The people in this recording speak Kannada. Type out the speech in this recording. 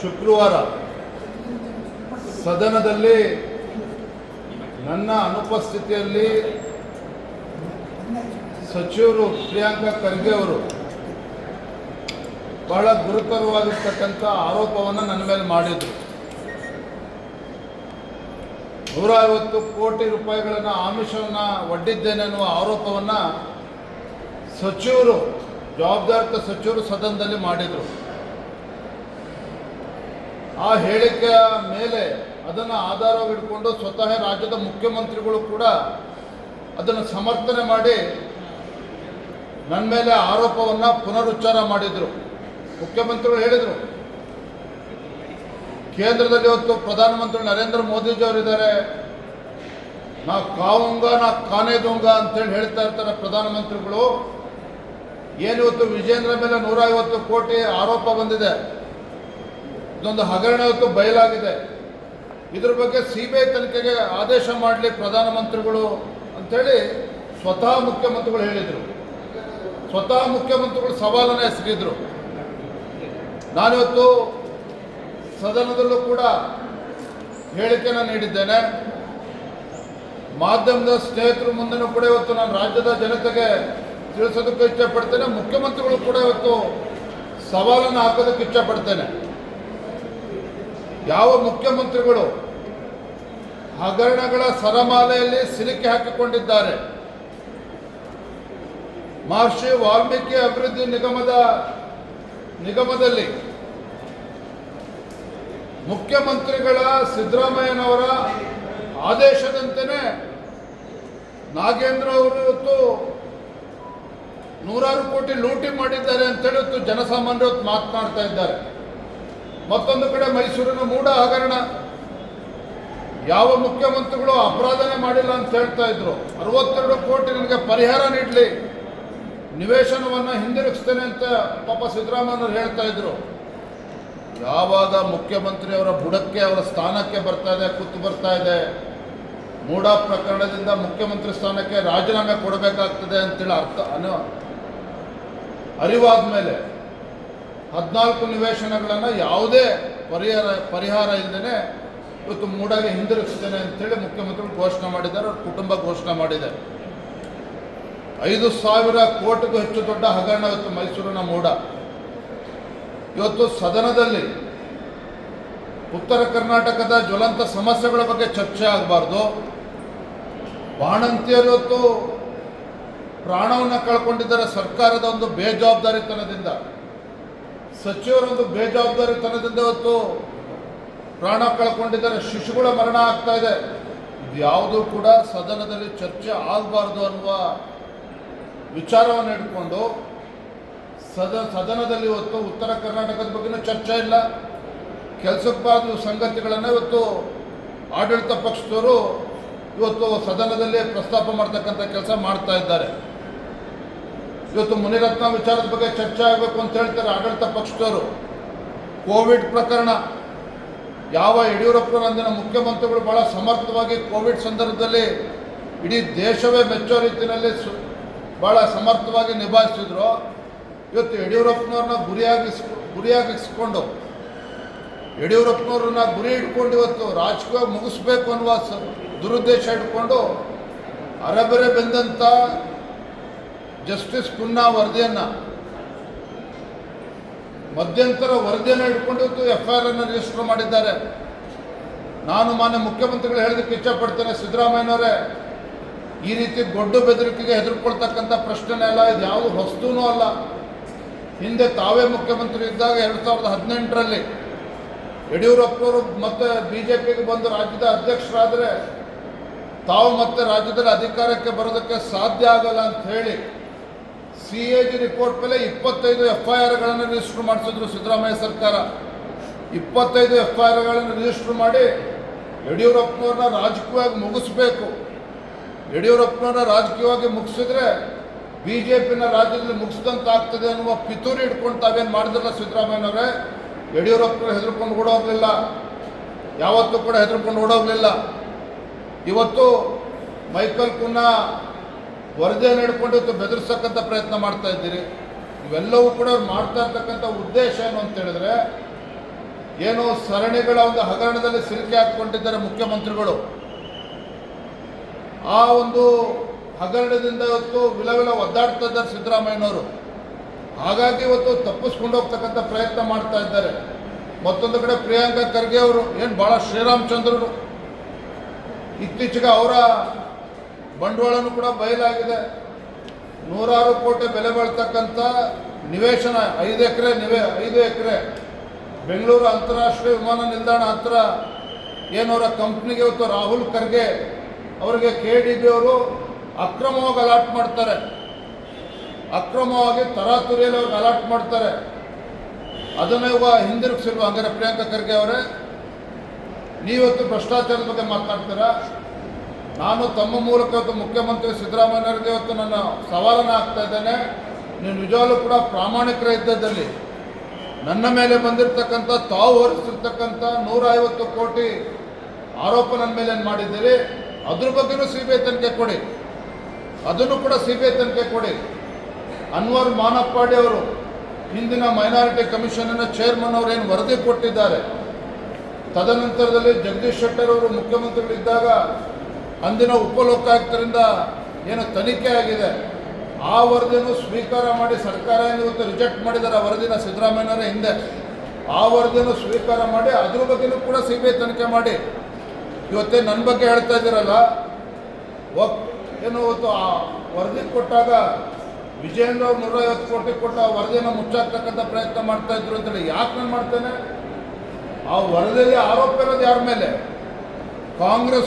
ಶುಕ್ರವಾರ ಸದನದಲ್ಲಿ ನನ್ನ ಅನುಪಸ್ಥಿತಿಯಲ್ಲಿ ಸಚಿವರು ಪ್ರಿಯಾಂಕಾ ಖರ್ಗೆ ಅವರು ಬಹಳ ಗುರುತರವಾಗಿರ್ತಕ್ಕಂಥ ಆರೋಪವನ್ನು ನನ್ನ ಮೇಲೆ ಮಾಡಿದರು. ನೂರ ಐವತ್ತು ಕೋಟಿ ರೂಪಾಯಿಗಳನ್ನು ಆಮಿಷವನ್ನು ಒಡ್ಡಿದ್ದೇನೆ ಅನ್ನುವ ಆರೋಪವನ್ನು ಸಚಿವರು, ಜವಾಬ್ದಾರಿತ ಸಚಿವರು ಸದನದಲ್ಲಿ ಮಾಡಿದರು. ಆ ಹೇಳಿಕೆಯ ಮೇಲೆ ಅದನ್ನು ಆಧಾರವಿಟ್ಕೊಂಡು ಸ್ವತಃ ರಾಜ್ಯದ ಮುಖ್ಯಮಂತ್ರಿಗಳು ಕೂಡ ಅದನ್ನು ಸಮರ್ಥನೆ ಮಾಡಿ ನನ್ನ ಮೇಲೆ ಆರೋಪವನ್ನು ಪುನರುಚ್ಚಾರ ಮಾಡಿದರು. ಮುಖ್ಯಮಂತ್ರಿಗಳು ಹೇಳಿದರು. ಕೇಂದ್ರದಲ್ಲಿ ಇವತ್ತು ಪ್ರಧಾನಮಂತ್ರಿ ನರೇಂದ್ರ ಮೋದಿಜಿಯವರಿದ್ದಾರೆ. ನಾ ಕಾವುಂಗ, ನಾ ಕಾನೇದುಂಗ ಅಂತೇಳಿ ಹೇಳ್ತಾ ಇರ್ತಾರೆ ಪ್ರಧಾನಮಂತ್ರಿಗಳು. ಏನಿವತ್ತು ವಿಜೇಂದ್ರ ಮೇಲೆ ನೂರ ಐವತ್ತು ಕೋಟಿ ಆರೋಪ ಬಂದಿದೆ. ಇದೊಂದು ಹಗರಣ ಇವತ್ತು ಬಯಲಾಗಿದೆ. ಇದ್ರ ಬಗ್ಗೆ ಸಿ ಬಿ ತನಿಖೆಗೆ ಆದೇಶ ಮಾಡಲಿ ಪ್ರಧಾನಮಂತ್ರಿಗಳು ಅಂತೇಳಿ ಸ್ವತಃ ಮುಖ್ಯಮಂತ್ರಿಗಳು ಹೇಳಿದರು. ಸ್ವತಃ ಮುಖ್ಯಮಂತ್ರಿಗಳು ಸವಾಲನ್ನು ಎಸಗಿದ್ರು. ನಾನಿವತ್ತು ಸದನದಲ್ಲೂ ಕೂಡ ಹೇಳಿಕೆಯನ್ನು ನೀಡಿದ್ದೇನೆ. ಮಾಧ್ಯಮದ ಸ್ನೇಹಿತರು ಮುಂದೆನೂ ಕೂಡ ಇವತ್ತು ನಾನು ರಾಜ್ಯದ ಜನತೆಗೆ ತಿಳಿಸೋದಕ್ಕೆ ಇಷ್ಟಪಡ್ತೇನೆ ಮುಖ್ಯಮಂತ್ರಿಗಳು ಕೂಡ ಇವತ್ತು ಸವಾಲನ್ನು ಹಾಕೋದಕ್ಕೆ ಇಚ್ಛೆಪಡ್ತೇನೆ ಯಾವ ಮುಖ್ಯಮಂತ್ರಿಗಳು ಹಗರಣಗಳ ಸರಮಾಲೆಯಲ್ಲಿ ಸಿಲುಕಿ ಹಾಕಿಕೊಂಡಿದ್ದಾರೆ? ಮಹರ್ಷಿ ವಾಲ್ಮೀಕಿ ಅಭಿವೃದ್ಧಿ ನಿಗಮದ, ನಿಗಮದಲ್ಲಿ ಮುಖ್ಯಮಂತ್ರಿಗಳ ಸಿದ್ದರಾಮಯ್ಯನವರ ಆದೇಶದಂತೆಯೇ ನಾಗೇಂದ್ರ ಅವರು ಇವತ್ತು ನೂರಾರು ಕೋಟಿ ಲೂಟಿ ಮಾಡಿದ್ದಾರೆ ಅಂತೇಳಿ ಇವತ್ತು ಜನಸಾಮಾನ್ಯರು ಮಾತನಾಡ್ತಾ ಇದ್ದಾರೆ. ಮತ್ತೊಂದು ಕಡೆ ಮೈಸೂರಿನ ಮೂಢ ಹಗರಣ. ಯಾವ ಮುಖ್ಯಮಂತ್ರಿಗಳು ಅಪರಾಧನೆ ಮಾಡಿಲ್ಲ ಅಂತ ಹೇಳ್ತಾ ಇದ್ರು. ಅರವತ್ತೆರಡು ಕೋಟಿ ನನಗೆ ಪರಿಹಾರ ನೀಡಲಿ. ನಿವೇಶನವನ್ನು ಹಿಂದಿರುಗಿಸ್ತೇನೆ ಅಂತ ಪಾಪ ಸಿದ್ದರಾಮಯ್ಯನವರು ಹೇಳ್ತಾ ಇದ್ರು. ಯಾವಾಗ ಮುಖ್ಯಮಂತ್ರಿಯವರ ಬುಡಕ್ಕೆ, ಅವರ ಸ್ಥಾನಕ್ಕೆ ಬರ್ತಾ ಇದೆ ಕುತ್ತು ಬರ್ತಾ ಇದೆ? ಮೂಢ ಪ್ರಕರಣದಿಂದ ಮುಖ್ಯಮಂತ್ರಿ ಸ್ಥಾನಕ್ಕೆ ರಾಜೀನಾಮೆ ಕೊಡಬೇಕಾಗ್ತದೆ ಅಂತೇಳಿ ಅರ್ಥ ಅನು ಅರಿವಾದ ಮೇಲೆ ಹದಿನಾಲ್ಕು ನಿವೇಶನಗಳನ್ನು ಯಾವುದೇ ಪರಿಹಾರ ಪರಿಹಾರ ಇಲ್ಲದೇ ಇವತ್ತು ಮೂಡಾಗೆ ಹಿಂದಿರುಗಿಸ್ತೇನೆ ಅಂತೇಳಿ ಮುಖ್ಯಮಂತ್ರಿಗಳು ಘೋಷಣೆ ಮಾಡಿದ್ದಾರೆ, ಅವ್ರ ಕುಟುಂಬ ಘೋಷಣೆ ಮಾಡಿದೆ. ಐದು ಸಾವಿರ ಕೋಟಿಗೂ ಹೆಚ್ಚು ದೊಡ್ಡ ಹಗರಣ ಇವತ್ತು ಮೈಸೂರಿನ ಮೂಡ. ಇವತ್ತು ಸದನದಲ್ಲಿ ಉತ್ತರ ಕರ್ನಾಟಕದ ಜ್ವಲಂತ ಸಮಸ್ಯೆಗಳ ಬಗ್ಗೆ ಚರ್ಚೆ ಆಗಬಾರ್ದು. ಬಾಣಂತಿಯರು ಇವತ್ತು ಪ್ರಾಣವನ್ನು ಕಳ್ಕೊಂಡಿದ್ದಾರೆ ಸರ್ಕಾರದ ಒಂದು ಬೇಜವಾಬ್ದಾರಿತನದಿಂದ. ಸಚಿವರೊಂದು ಬೇಜವಾಬ್ದಾರಿತನದಿಂದ ಇವತ್ತು ಪ್ರಾಣ ಕಳ್ಕೊಂಡಿದ್ದಾರೆ, ಶಿಶುಗಳ ಮರಣ ಆಗ್ತಾ ಇದೆ. ಯಾವುದೂ ಕೂಡ ಸದನದಲ್ಲಿ ಚರ್ಚೆ ಆಗಬಾರ್ದು ಅನ್ನುವ ವಿಚಾರವನ್ನು ಇಟ್ಕೊಂಡು ಸದ, ಸದನದಲ್ಲಿ ಇವತ್ತು ಉತ್ತರ ಕರ್ನಾಟಕದ ಬಗ್ಗೆನೂ ಚರ್ಚೆ ಇಲ್ಲ. ಕೆಲಸಕ್ಕೆ ಬಾದ ಸಂಗತಿಗಳನ್ನು ಇವತ್ತು ಆಡಳಿತ ಪಕ್ಷದವರು ಇವತ್ತು ಸದನದಲ್ಲಿ ಪ್ರಸ್ತಾಪ ಮಾಡ್ತಕ್ಕಂಥ ಕೆಲಸ ಮಾಡ್ತಾ ಇದ್ದಾರೆ. ಇವತ್ತು ಮುನಿರತ್ನ ವಿಚಾರದ ಬಗ್ಗೆ ಚರ್ಚೆ ಆಗಬೇಕು ಅಂತ ಹೇಳ್ತಾರೆ ಆಡಳಿತ ಪಕ್ಷದವರು. ಕೋವಿಡ್ ಪ್ರಕರಣ. ಯಾವ ಯಡಿಯೂರಪ್ಪನಂದಿನ ಮುಖ್ಯಮಂತ್ರಿಗಳು ಬಹಳ ಸಮರ್ಥವಾಗಿ ಕೋವಿಡ್ ಸಂದರ್ಭದಲ್ಲಿ ಇಡೀ ದೇಶವೇ ಮೆಚ್ಚೋ ರೀತಿಯಲ್ಲಿ ಭಾಳ ಸಮರ್ಥವಾಗಿ ನಿಭಾಯಿಸಿದ್ರು. ಇವತ್ತು ಯಡಿಯೂರಪ್ಪನವ್ರನ್ನ ಗುರಿಯಾಗಿಸ್, ಗುರಿಯಾಗಿಸ್ಕೊಂಡು, ಯಡಿಯೂರಪ್ಪನವ್ರನ್ನ ಗುರಿ ಇಟ್ಕೊಂಡು ಇವತ್ತು ರಾಜಕೀಯ ಮುಗಿಸ್ಬೇಕು ಅನ್ನುವ ದುರುದ್ದೇಶ ಇಟ್ಕೊಂಡು ಅರೆಬರೆ ಬೆಂದಂಥ ಜಸ್ಟಿಸ್ ಪುನ್ನಾ ವರದಿಯನ್ನು ಮಧ್ಯಂತರ ವರದಿಯನ್ನು ಇಟ್ಕೊಂಡು ಎಫ್ ಐ ಆರ್ ಅನ್ನು ರಿಜಿಸ್ಟರ್ ಮಾಡಿದ್ದಾರೆ. ನಾನು ಮಾನ್ಯ ಮುಖ್ಯಮಂತ್ರಿಗಳು ಹೇಳೋದಕ್ಕೆ ಇಚ್ಛಪಡ್ತೇನೆ, ಸಿದ್ದರಾಮಯ್ಯನವರೇ, ಈ ರೀತಿ ಗೊಡ್ಡು ಬೆದರಿಕೆಗೆ ಹೆದರ್ಕೊಳ್ತಕ್ಕಂಥ ಪ್ರಶ್ನೆನೇ ಅಲ್ಲ, ಇದು ಯಾವುದು ಹೊಸ್ತೂನೂ ಅಲ್ಲ. ಹಿಂದೆ ತಾವೇ ಮುಖ್ಯಮಂತ್ರಿ ಇದ್ದಾಗ ಎರಡು ಸಾವಿರದ ಹದಿನೆಂಟರಲ್ಲಿ ಯಡಿಯೂರಪ್ಪನವರು ಮತ್ತೆ ಬಿ ಜೆ ಪಿಗೆ ಬಂದು ರಾಜ್ಯದ ಅಧ್ಯಕ್ಷರಾದರೆ ತಾವು ಮತ್ತೆ ರಾಜ್ಯದಲ್ಲಿ ಅಧಿಕಾರಕ್ಕೆ ಬರೋದಕ್ಕೆ ಸಾಧ್ಯ ಆಗಲ್ಲ ಅಂತ ಹೇಳಿ ಸಿ ಎ ಜಿ ರಿಪೋರ್ಟ್ ಮೇಲೆ ಇಪ್ಪತ್ತೈದು ಎಫ್ ಐ ಆರ್ಗಳನ್ನು ರಿಜಿಸ್ಟರ್ ಮಾಡಿಸಿದ್ರು ಸಿದ್ದರಾಮಯ್ಯ ಸರ್ಕಾರ. ಇಪ್ಪತ್ತೈದು ಎಫ್ ಐ ಆರ್ಗಳನ್ನು ರಿಜಿಸ್ಟರ್ ಮಾಡಿ ಯಡಿಯೂರಪ್ಪನವ್ರನ್ನ ರಾಜಕೀಯವಾಗಿ ಮುಗಿಸ್ಬೇಕು. ಯಡಿಯೂರಪ್ಪನವ್ರನ್ನ ರಾಜಕೀಯವಾಗಿ ಮುಗಿಸಿದ್ರೆ ಬಿ ಜೆ ಪಿನ ರಾಜ್ಯದಲ್ಲಿ ಮುಗಿಸಿದಂತ ಆಗ್ತದೆ ಅನ್ನುವ ಪಿತೂರಿ ಇಟ್ಕೊಂಡು ತಾವೇನು ಮಾಡಿದ್ರಲ್ಲ ಸಿದ್ದರಾಮಯ್ಯನವರೇ? ಯಡಿಯೂರಪ್ಪನವ್ರು ಹೆದರ್ಕೊಂಡು ಓಡೋಗ್ಲಿಲ್ಲ ಯಾವತ್ತೂ ಕೂಡ ಹೆದರ್ಕೊಂಡು ಓಡೋಗ್ಲಿಲ್ಲ. ಇವತ್ತು ಮೈಕಲ್ ಕುನ್ನಾ ಹಿಡ್ಕೊಂಡು ಇವತ್ತು ಬೆದರಿಸ್ತಕ್ಕಂಥ ಪ್ರಯತ್ನ ಮಾಡ್ತಾ ಇದ್ದೀರಿ. ಇವೆಲ್ಲವೂ ಕೂಡ ಅವ್ರು ಮಾಡ್ತಾ ಇರ್ತಕ್ಕಂಥ ಉದ್ದೇಶ ಏನು ಅಂತ ಹೇಳಿದ್ರೆ, ಏನು ಸರಣಿಗಳ ಒಂದು ಹಗರಣದಲ್ಲಿ ಸಿಲುಕಿ ಹಾಕಿಕೊಂಡಿದ್ದಾರೆ ಮುಖ್ಯಮಂತ್ರಿಗಳು. ಆ ಒಂದು ಹಗರಣದಿಂದ ಇವತ್ತು ವಿಲವಿಲ ಒದ್ದಾಡ್ತಾ ಇದ್ದಾರೆ ಸಿದ್ದರಾಮಯ್ಯನವರು. ಹಾಗಾಗಿ ಇವತ್ತು ತಪ್ಪಿಸ್ಕೊಂಡು ಹೋಗ್ತಕ್ಕಂಥ ಪ್ರಯತ್ನ ಮಾಡ್ತಾ ಇದ್ದಾರೆ. ಮತ್ತೊಂದು ಕಡೆ ಪ್ರಿಯಾಂಕಾ ಖರ್ಗೆ ಅವರು, ಏನು ಭಾಳ ಶ್ರೀರಾಮಚಂದ್ರರು. ಇತ್ತೀಚೆಗೆ ಅವರ ಬಂಡವಾಳನೂ ಕೂಡ ಬಯಲಾಗಿದೆ. ನೂರಾರು ಕೋಟಿ ಬೆಲೆ ಬಾಳ್ತಕ್ಕಂಥ ನಿವೇಶನ, ಐದು ಎಕರೆ ನಿವೇ, ಐದು ಎಕರೆ ಬೆಂಗಳೂರು ಅಂತಾರಾಷ್ಟ್ರೀಯ ವಿಮಾನ ನಿಲ್ದಾಣ ಹತ್ರ ಏನವರ ಕಂಪ್ನಿಗೆ ಇವತ್ತು ರಾಹುಲ್ ಖರ್ಗೆ ಅವರಿಗೆ ಕೆ ಡಿ ಬಿ ಅವರು ಅಕ್ರಮವಾಗಿ ಅಲಾಟ್ ಮಾಡ್ತಾರೆ. ಅಕ್ರಮವಾಗಿ ತರಾತುರಿಯಲ್ಲಿ ಅವ್ರಿಗೆ ಅಲಾಟ್ ಮಾಡ್ತಾರೆ. ಅದನ್ನೇ ಹಿಂದಿರುಗಿಸಿರುವ ಹಂಗಾರೆ ಪ್ರಿಯಾಂಕಾ ಖರ್ಗೆ ಅವರೇ. ನೀವತ್ತು ಭ್ರಷ್ಟಾಚಾರದ ಬಗ್ಗೆ ಮಾತನಾಡ್ತೀರಾ ನಾನು ತಮ್ಮ ಮೂಲಕ ಮುಖ್ಯಮಂತ್ರಿ ಸಿದ್ದರಾಮಯ್ಯವ್ರಿಗೆ ಇವತ್ತು ನನ್ನ ಸವಾಲನ್ನು ಹಾಕ್ತಾ ಇದ್ದೇನೆ. ನೀವು ನಿಜವಾಗ್ಲೂ ಕೂಡ ಪ್ರಾಮಾಣಿಕರ ಇದ್ದದ್ದಲ್ಲಿ ನನ್ನ ಮೇಲೆ ಬಂದಿರತಕ್ಕಂಥ, ತಾವು ಹೊರಿಸಿರ್ತಕ್ಕಂಥ ನೂರ ಐವತ್ತು ಕೋಟಿ ಆರೋಪ ನನ್ನ ಮೇಲೆ ಏನು ಮಾಡಿದ್ದೀರಿ? ಅದ್ರ ಬಗ್ಗೆನೂ ಸಿ ಬಿ ಐ ತನಿಖೆ ಕೊಡಿ. ಅದನ್ನು ಕೂಡ ಸಿ ಬಿ ಐ ತನಿಖೆ ಕೊಡಿ. ಅನ್ವರ್ ಮಾನಪ್ಪಾಡಿ ಅವರು ಹಿಂದಿನ ಮೈನಾರಿಟಿ ಕಮಿಷನ್ನ ಚೇರ್ಮನ್ ಅವರು ಏನು ವರದಿ ಕೊಟ್ಟಿದ್ದಾರೆ. ತದನಂತರದಲ್ಲಿ ಜಗದೀಶ್ ಶೆಟ್ಟರ್ ಅವರು ಮುಖ್ಯಮಂತ್ರಿಗಳಿದ್ದಾಗ ಅಂದಿನ ಉಪಲೋಕಾಯುಕ್ತರಿಂದ ಏನು ತನಿಖೆ ಆಗಿದೆ. ಆ ವರದಿಯನ್ನು ಸ್ವೀಕಾರ ಮಾಡಿ ಸರ್ಕಾರ ಏನು ಇವತ್ತು ರಿಜೆಕ್ಟ್ ಮಾಡಿದ್ದಾರೆ ಆ ವರದಿನ ಸಿದ್ದರಾಮಯ್ಯನವರ ಹಿಂದೆ. ಆ ವರದಿಯನ್ನು ಸ್ವೀಕಾರ ಮಾಡಿ ಅದ್ರ ಬಗ್ಗೆನೂ ಕೂಡ ಸಿ ಬಿ ಐ ತನಿಖೆ ಮಾಡಿ. ಇವತ್ತೇ ನನ್ನ ಬಗ್ಗೆ ಹೇಳ್ತಾ ಇದ್ದೀರಲ್ಲ ಏನು ಇವತ್ತು ಆ ವರದಿ ಕೊಟ್ಟಾಗ ವಿಜಯೇಂದ್ರ ಅವ್ರು ನೂರೈವತ್ತು ಕೋಟಿ ಕೊಟ್ಟು ಆ ವರದಿಯನ್ನು ಮುಚ್ಚಾಕ್ತಕ್ಕಂಥ ಪ್ರಯತ್ನ ಮಾಡ್ತಾ ಇದ್ರು ಅಂತೇಳಿ ಯಾಕೆ ನಾನು ಮಾಡ್ತೇನೆ? ಆ ವರದಿಯಲ್ಲಿ ಆರೋಪ ಇರೋದು ಯಾರ ಮೇಲೆ? ಕಾಂಗ್ರೆಸ್